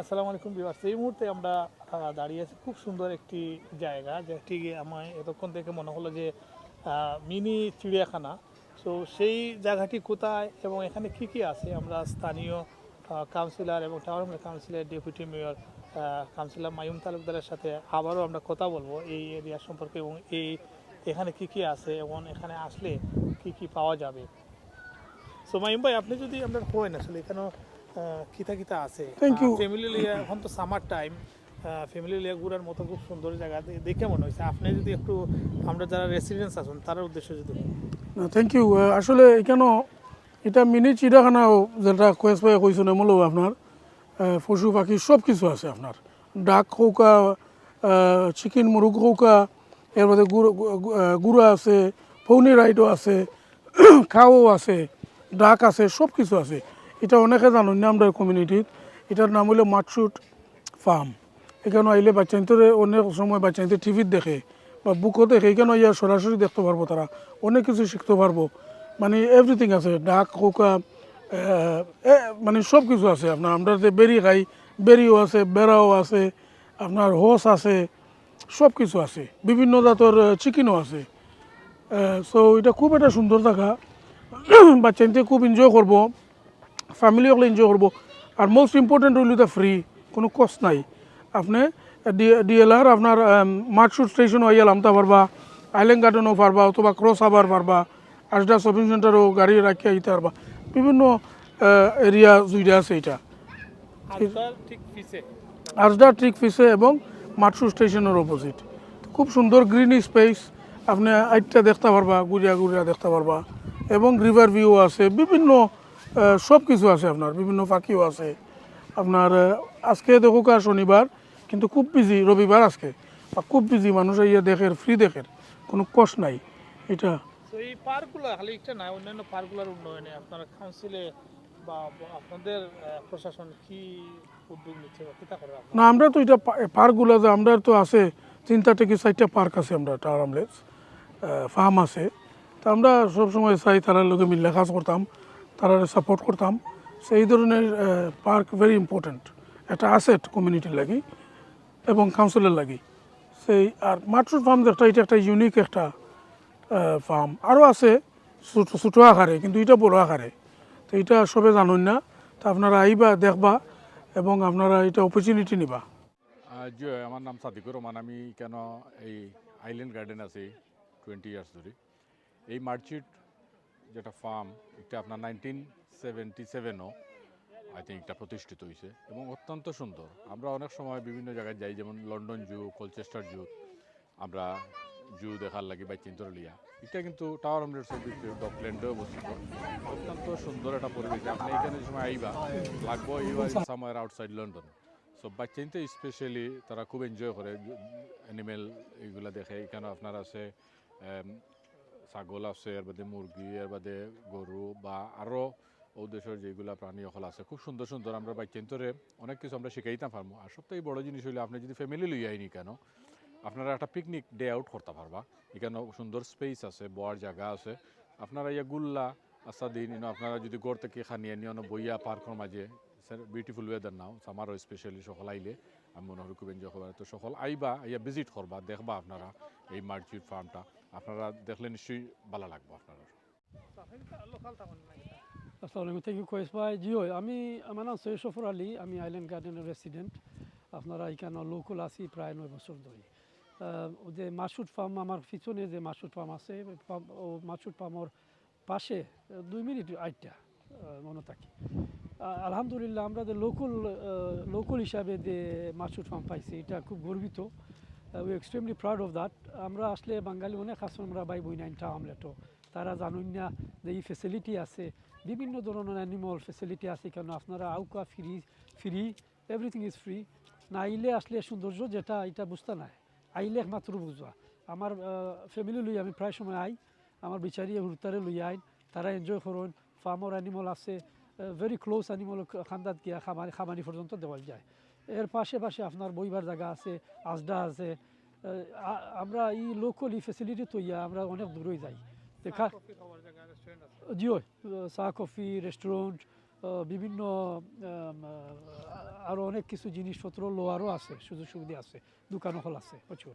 আসসালামু আলাইকুম বিভার্স এই মুহূর্তে আমরা দাঁড়িয়ে আছি খুব সুন্দর একটি জায়গা, যেটি আমার এতক্ষণ থেকে মনে হলো যে মিনি চিড়িয়াখানা। সো সেই জায়গাটি কোথায় এবং এখানে কি কি আছে? আমরা স্থানীয় কাউন্সিলর এবং tower councillor deputy mayor councillor Mayum তালুকদারের সাথে আবারও আমরা কথা বলব এই এরিয়া সম্পর্কে এবং এই এখানে কি কি আছে এবং এখানে আসলে কি কি পাওয়া যাবে। সো মাইম ভাই, আপনি যদি আমরা হন আসলে এখানে কিতা কিতা আছে। Thank you. ফ্যামিলি লিয়া এখন তো সামার টাইম ফ্যামিলি লিয়া ঘুরার মতো খুব সুন্দর জায়গা দেখে মনে হয়েছে। আপনি যদি একটু আমরা যারা রেসিডেন্স আছেন তার উদ্দেশ্যে যদি। থ্যাংক ইউ আসলে এখানে এটা মিনি চিড়িয়াখানাও যেটা কয়েস ভাই কইছেন এমনও আপনার। পশু পাখি সব কিছু আছে আপনার। ডাক হৌকা চিকেন মুরগ হৌকা এর মধ্যে গুড়া আছে ফৌনি রাইডও আছে খাওয়াও আছে ডাক আছে সব কিছু আছে। এটা অনেকে জানুন না আমরা কমিউনিটির এটার নাম হলো মাটশুট ফার্ম। এখানে আইলে বাচ্চাইন্তরে অনেক সময় বাচ্চাইতে টিভিত দেখে বা বুকও দেখে, এখানে ইয়া সরাসরি দেখতে পারব তারা। অনেক কিছু শিখতে পারব। মানে এভরিথিং আছে, ডাক কোকা মানে সব কিছু আছে। আপনার আমরা যে বেরি খাই, বেরিও আছে, বেড়াও আছে, আপনার হোস আছে সব কিছু আছে। বিভিন্ন জাতর চিকেনও আছে। সো এটা খুব একটা সুন্দর জায়গা। বাচ্চাইতে খুব এনজয় করব। ফ্যামিলি হলে এনজয় করব। আর মোস্ট ইম্পর্টেন্ট হইল এটা ফ্রি কোনো কস্ট নাই। আপনি ডিএলআর আপনার মার্কশুট স্টেশন হইয়া নামতে পারবা। আইল্যান্ড গার্ডেনও পারবা অথবা ক্রস আবার পারবা। আজডা শপিং সেন্টারও গাড়ি রাখিয়া আইতে পারবা। বিভিন্ন এরিয়া জুইডা আছে এটা। তার ঠিক ফিসে এবং মাটসু স্টেশনের অপোজিট খুব সুন্দর গ্রিন স্পেস আপনি আইটটা দেখতে পারবা গুড়িয়া গুড়িয়া দেখতে পারবা। এবং রিভার ভিউ আছে বিভিন্ন সব কিছু আছে আপনার বিভিন্ন পাখিও আছে। আপনার আজকে দেখুক আর শনিবার কিন্তু খুব বিজি রবিবার আজকে। আর খুব বিজি মানুষ ইয়ে দেখের ফ্রি দেখের কোনো কষ্ট নাই। এটা এই পার্কগুলো খালি একটা না অন্যান্য পার্কগুলোর উন্নয়নে আপনারা কাউন্সিলে বা বা আপনাদের প্রশাসন কি উদ্যোগ নিচ্ছে বা কিতা করে না আমরা তো এটা পার্কগুলো যে আমরা তো আছে তিনটা থেকে চারটা পার্ক আছে আমরা টাওয়ার আমলেস ফার্ম আছে। তা আমরা সবসময় চাই তারা লোকে মিলে কাজ করতাম। তারা সাপোর্ট করতাম। সেই ধরনের পার্ক ভেরি ইম্পর্টেন্ট একটা অ্যাসেট কমিউনিটির লাগি এবং কাউন্সিলের লাগি। সেই, আর মাট্রুর ফার্ম একটা এটা একটা ইউনিক একটা ফার্ম আরও আছে ছোটো ছোটো আকারে, কিন্তু এটা বড় আকারে। তো এটা সবে জানুন না। তা আপনারা আইবা, দেখবা এবং আপনারা এটা অপরচুনিটি নিবা। আমার নাম সাদিকুর রহমান। আমি কেন এই আইল্যান্ড গার্ডেন আছি টোয়েন্টি ইয়ার্স ধরে। এই মার্চিট যেটা ফার্ম এটা আপনার নাইনটিন সেভেন্টি সেভেনও আই থিঙ্ক এটা প্রতিষ্ঠিত হয়েছে এবং অত্যন্ত সুন্দর। আমরা অনেক সময় বিভিন্ন জায়গায় যাই যেমন লন্ডন জু কলচেস্টার জু আমরা জু দেখার লাগি বা চিন্তরলিয়া এটা কিন্তু টাওয়ার ভিতরে ডকল্যান্ডে অবস্থিত। অত্যন্ত সুন্দর একটা পরিবেশ। আপনি এখানে সময় আইবা লাগবো সামওয়ার আউটসাইড লন্ডন সো বাচ্চাইতে স্পেশালি তারা খুব এনজয় করে অ্যানিমেল এইগুলা দেখে। এখানে আপনার আছে এম, ছাগল আছে এর বাদে মুরগি এর বাদে গরু বা আরও ও দেশের যেগুলা প্রাণী সকল আছে। খুব সুন্দর সুন্দর আমরা বাচ্চাইন্তরে অনেক কিছু আমরা শিখাইতাম পারব আর সবথেকে বড় জিনিস হইলে আপনি যদি ফ্যামিলি লই আইনি কেন আপনারা একটা পিকনিক ডে আউট করতে পারবা। এখানে সুন্দর স্পেস আছে, বয়ার জায়গা আছে। আপনারা ইয়া গুল্লা আস্তা দিন ইনো আপনারা যদি গড় থেকে খানিয়ে নিয়ে বইয়া পার্কের মাঝে, স্যার বিউটিফুল ওয়েদার নাও সামারও স্পেশালি সকল আইলে। আমি মনে হয় খুব এনজয় করবা তো সকল আইবা, ইয়া ভিজিট করবা, দেখবা আপনারা এই মার্চিট ফার্মটা আপনারা দেখলে নিশ্চয়ই ভালো লাগবে আপনারা। আসসালামু থ্যাংক ইউ কোয়েস ভাই। জি আমি, আমার নাম সৈয়দ সফর আলী, আমি আইল্যান্ড গার্ডেনের রেসিডেন্ট আপনারা এখানে লোকাল আছি প্রায় নয় বছর ধরে। যে মাসুদ ফার্ম আমার পিছনে যে মাসুদ ফার্ম আছে ও মাসুদ ফার্মর পাশে, দুই মিনিট আইটা মনে থাকি। আলহামদুলিল্লাহ আমরা যে লোকাল লোকাল হিসাবে যে মাসুদ ফার্ম পাইছি, এটা খুব গর্বিত। We extremely proud of that আমরা আসলে বাঙালি অনেক আছে আমরা বাই বই নাইনটা আমলেটো। তারা জানুন না যে এই ফেসিলিটি আছে, বিভিন্ন ধরনের অ্যানিমাল ফেসিলিটি আছে কেন আপনারা আউকা free free everything is free না আইলে আসলে সৌন্দর্য যেটা, এটা বুঝতে নাই। আইলে একমাত্র বুঝবা। আমার ফ্যামিলি লই আমি প্রায় সময় আই। আমার বিচারি হুরতারে লই আইন। তারা এনজয় করুন। ফার্মর অ্যানিমাল আছে। ভেরি ক্লোজ অ্যানিমাল খান্দাত গিয়া খামারি খামারি পর্যন্ত দেওয়া যায়। এর পাশে পাশে আপনার বইবার জায়গা আছে আজডা আছে। আমরা এই লোকাল এই ফেসিলিটি তো ইয়া আমরা অনেক দূরেই যাই। দেখা জিও চা কফি রেস্টুরেন্ট বিভিন্ন আরও অনেক কিছু জিনিসপত্র লোয়ারও আছে সুযোগ সুবিধা আছে দোকানও হল আছে প্রচুর।